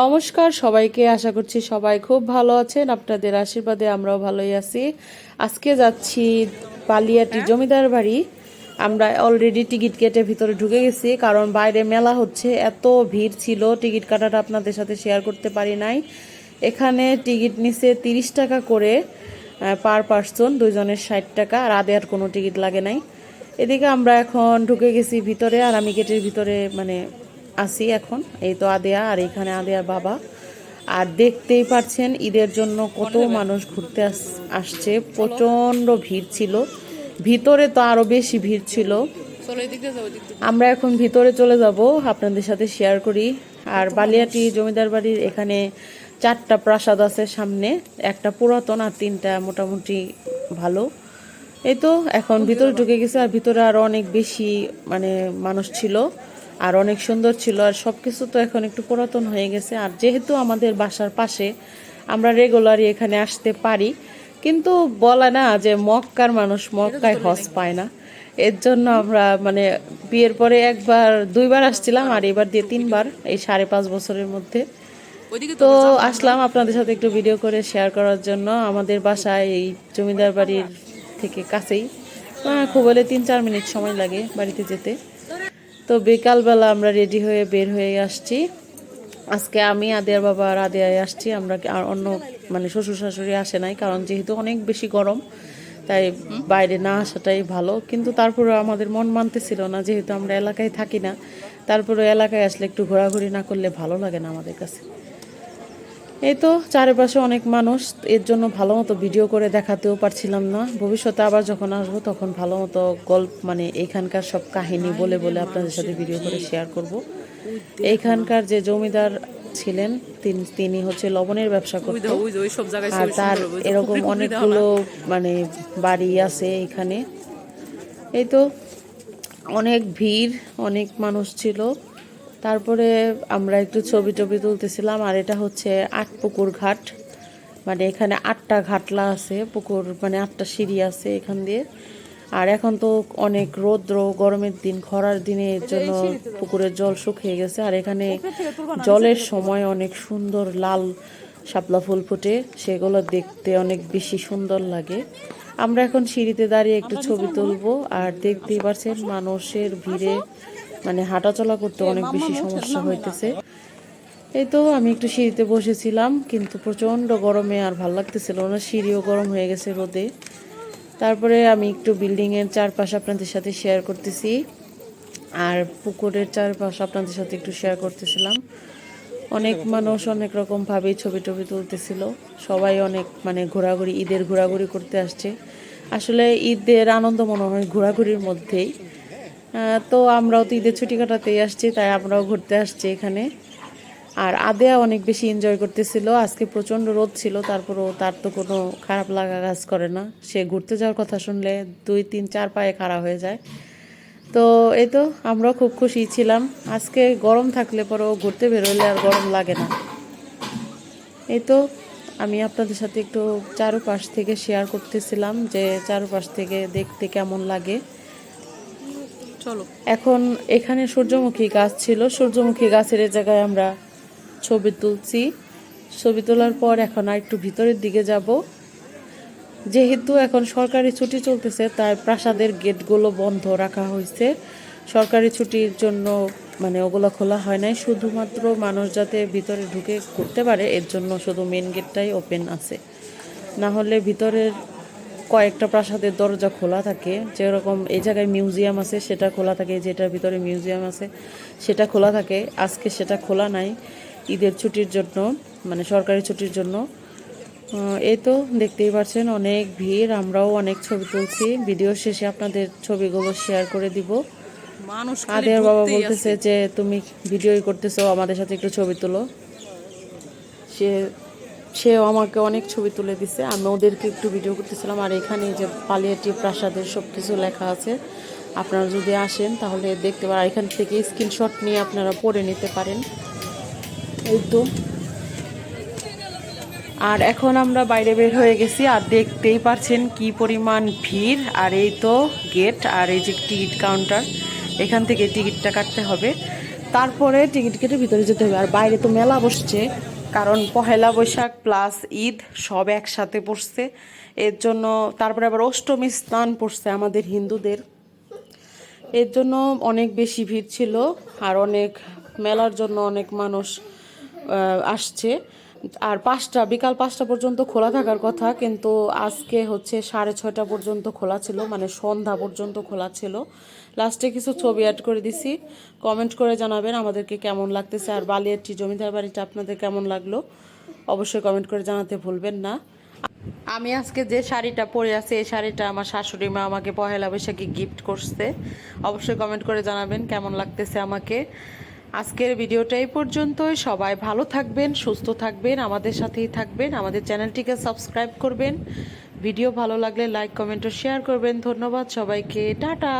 নমস্কার, সবাইকে আশা করছি সবাই খুব ভালো আছেন। আপনাদের আশীর্বাদে আমরাও ভালোই আছি। আজকে যাচ্ছি পালিয়াটি জমিদার বাড়ি। আমরা অলরেডি টিকিট কেটে ভিতরে ঢুকে গেছি, কারণ বাইরে মেলা হচ্ছে, এত ভিড় ছিল। টিকিট কাটাটা আপনাদের সাথে শেয়ার করতে পারি নাই। এখানে টিকিট নিছে তিরিশ টাকা করে পার পার্সন দুইজনের ষাট টাকা, আর আদে আর কোনো টিকিট লাগে নাই। এদিকে আমরা এখন ঢুকে গেছি ভিতরে, আর আমি গেটের ভিতরে মানে আসি এখন, এই তো আদেয়া আর এখানে আদেয়ার বাবা। আর দেখতেই পাচ্ছেন ঈদের জন্য কত মানুষ ঘুরতে আস- আসছে প্রচণ্ড ভিড় ছিল। ভিতরে তো আরও বেশি ভিড় ছিল। আমরা এখন ভিতরে চলে যাব, আপনাদের সাথে শেয়ার করি। আর বালিয়াটি জমিদার বাড়ির এখানে চারটা প্রাসাদ আছে সামনে, একটা পুরাতন আর তিনটা মোটামুটি ভালো। এই তো, এখন ভিতরে ঢুকে গেছে আর ভিতরে আরও অনেক বেশি মানে মানুষ ছিল। আর অনেক সুন্দর ছিল আর সব কিছু তো এখন একটু পুরাতন হয়ে গেছে। আর যেহেতু আমাদের বাসার পাশে আমরা রেগুলারই এখানে আসতে পারি কিন্তু বলা না যে মক্কার মানুষ মক্কায় হজ পায় না। এর জন্য আমরা মানে বিয়ের পরে একবার দুইবার আসছিলাম আর এবার দিয়ে তিনবার এই সাড়ে পাঁচ বছরের মধ্যে। তো আসলাম আপনাদের সাথে একটু ভিডিও করে শেয়ার করার জন্য। আমাদের বাসায় এই জমিদার বাড়ির থেকে কাছেই। খুব হলে তিন চার মিনিট সময় লাগে বাড়িতে যেতে। তো বিকালবেলা আমরা রেডি হয়ে বের হয়ে আসছি। আজকে আমি, আদিয়ার বাবা আর আদিয়ায় আসছি। আমরা আর অন্য মানে শ্বশুর শাশুড়ি আসে নাই, কারণ যেহেতু অনেক বেশি গরম, তাই বাইরে না আসাটাই ভালো। কিন্তু তারপরে আমাদের মন মানতেছিল না, যেহেতু আমরা এলাকায় থাকি না তারপরে এলাকায় আসলে একটু ঘোরাঘুরি না করলে ভালো লাগে না আমাদের কাছে। এই তো চারিপাশে অনেক মানুষ এর জন্য ভালো মতো ভিডিও করে দেখাতেও পারছিলাম না। ভবিষ্যতে আবার যখন আসব তখন ভালো মতো গল্প মানে এখানকার সব কাহিনী বলে বলে আপনাদের সাথে ভিডিও করে শেয়ার করব। এইখানকার যে জমিদার ছিলেন তিনি তিনি হচ্ছে লবণের ব্যবসা করতেন। আর তার এরকম অনেকগুলো মানে বাড়ি আছে এখানে। এই তো অনেক ভিড় অনেক মানুষ ছিল। তারপরে আমরা একটু ছবি টবি তুলতেছিলাম, আর এটা হচ্ছে আট পুকুর ঘাট। মানে এখানে আটটা ঘাটলা আছে, পুকুর মানে আটটা সিঁড়ি আছে এখান দিয়ে। আর এখন তো অনেক রৌদ্র, গরমের দিন, খরার দিনে এর জন্য পুকুরের জল শুকিয়ে গেছে। আর এখানে জলের সময় অনেক সুন্দর লাল শাপলা ফুল ফুটে, সেগুলো দেখতে অনেক বেশি সুন্দর লাগে। আমরা এখন সিঁড়িতে দাঁড়িয়ে একটু ছবি তুলবো, আর দেখতেই পারছেন মানুষের ভিড়ে মানে হাঁটাচলা করতে অনেক বেশি সমস্যা হইতেছে। এই তো আমি একটু সিঁড়িতে বসেছিলাম কিন্তু প্রচণ্ড গরমে আর ভালো লাগতেছিল না। সিঁড়িও গরম হয়ে গেছে রোদে। তারপরে আমি একটু বিল্ডিং এর চারপাশ আপনাদের সাথে শেয়ার করতেছি। আর পুকুরের চারপাশ আপনাদের সাথে একটু শেয়ার করতেছিলাম। অনেক মানুষ অনেক রকম ভাবে ছবি টবি তুলতেছিল। সবাই অনেক মানে ঘোরাঘুরি ঈদের ঘোরাঘুরি করতে আসছে। আসলে ঈদের আনন্দ মনে হয় ঘোরাঘুরির মধ্যেই। তো আমরাও তো ঈদের ছুটি কাটাতেই আসছি, তাই আমরাও ঘুরতে আসছি এখানে। আর আদেয়া অনেক বেশি এনজয় করতেছিল। আজকে প্রচণ্ড রোদ ছিল, তারপরও তার তো কোনো খারাপ লাগা কাজ করে না। সে ঘুরতে যাওয়ার কথা শুনলে দুই, তিন, চার পায়ে খাড়া হয়ে যায়। তো এই তো, আমরাও খুব খুশি ছিলাম। আজকে গরম থাকলে পরেও ঘুরতে বেরোলে আর গরম লাগে না। এই তো, আমি আপনাদের সাথে একটু চারুপাশ থেকে শেয়ার করতেছিলাম যে চারুপাশ থেকে দেখতে কেমন লাগে। এখন এখানে সূর্যমুখী গাছ ছিল। সূর্যমুখী গাছের জায়গায় আমরা ছবি তুলছি। ছবি তোলার পর এখন আর একটু ভিতরের দিকে যাব। যেহেতু এখন সরকারি ছুটি চলতেছে তাই প্রাসাদের গেটগুলো বন্ধ রাখা হয়েছে। সরকারি ছুটির জন্য মানে ওগুলো খোলা হয় নাই। শুধুমাত্র মানুষ যাতে ভিতরে ঢুকে করতে পারে, এর জন্য শুধু মেন গেটটাই ওপেন আছে। না হলে ভিতরের কয়েকটা প্রাসাদের দরজা খোলা থাকে। যেরকম এই জায়গায় মিউজিয়াম আছে সেটা খোলা থাকে যেটার ভিতরে মিউজিয়াম আছে সেটা খোলা থাকে। আজকে সেটা খোলা নাই ঈদের ছুটির জন্য মানে সরকারি ছুটির জন্য। এই তো দেখতেই পাচ্ছেন অনেক ভিড় আমরাও অনেক ছবি তুলছি। ভিডিও শেষে আপনাদের ছবিগুলো শেয়ার করে দিব। মানুষ আদের বাবা বলতেছে যে তুমি ভিডিওই করতেছো আমাদের সাথে একটু ছবি তুলো। সে সেও আমাকে অনেক ছবি তুলে দিছে। আমি ওদেরকে একটু ভিডিও করতেছিলাম, আর এখানে যে পালিয়াটি প্রাসাদের সব কিছু লেখা আছে। আপনারা যদি আসেন তাহলে দেখতে পারেন। এখান থেকে স্ক্রিনশট নিয়ে আপনারা পড়ে নিতে পারেন। এই তো। আর এখন আমরা বাইরে বের হয়ে গেছি, আর দেখতেই পারছেন কি পরিমাণ ভিড়। আর এই তো গেট আর এই যে টিকিট কাউন্টার এখান থেকে টিকিটটা কাটতে হবে। তারপরে টিকিট কেটে ভিতরে যেতে হবে। আর বাইরে তো মেলা বসছে। কারণ পহেলা বৈশাখ প্লাস ঈদ সব একসাথে পড়ছে। এর জন্য তারপরে আবার অষ্টমী স্নান পড়ছে আমাদের হিন্দুদের। এর জন্য অনেক বেশি ভিড় ছিল আর অনেক মেলার জন্য অনেক মানুষ আসছে। আর পাঁচটা, বিকাল পাঁচটা পর্যন্ত খোলা থাকার কথা, কিন্তু আজকে হচ্ছে সাড়ে ছয়টা পর্যন্ত খোলা ছিল মানে সন্ধ্যা পর্যন্ত খোলা ছিল। লাস্টে কিছু ছবি অ্যাড করে দিছি। কমেন্ট করে জানাবেন আমাদেরকে কেমন লাগতেছে, আর বালিয়াটি জমিদার বাড়িটা আপনাদের কেমন লাগল? অবশ্যই কমেন্ট করে জানাতে ভুলবেন না। আমি আজকে যে শাড়িটা পরে আছি, এই শাড়িটা আমার শাশুড়ি মা আমাকে পহেলা বৈশাখে গিফট করছে। অবশ্যই কমেন্ট করে জানাবেন কেমন লাগতেছে আমাকে। আজকের ভিডিওটা এই পর্যন্তই। সবাই ভালো থাকবেন, সুস্থ থাকবেন, আমাদের সাথেই থাকবেন, আমাদের চ্যানেলটিকে সাবস্ক্রাইব করবেন। ভিডিও ভালো লাগলে লাইক, কমেন্ট ও শেয়ার করবেন। ধন্যবাদ সবাইকে। টাটা!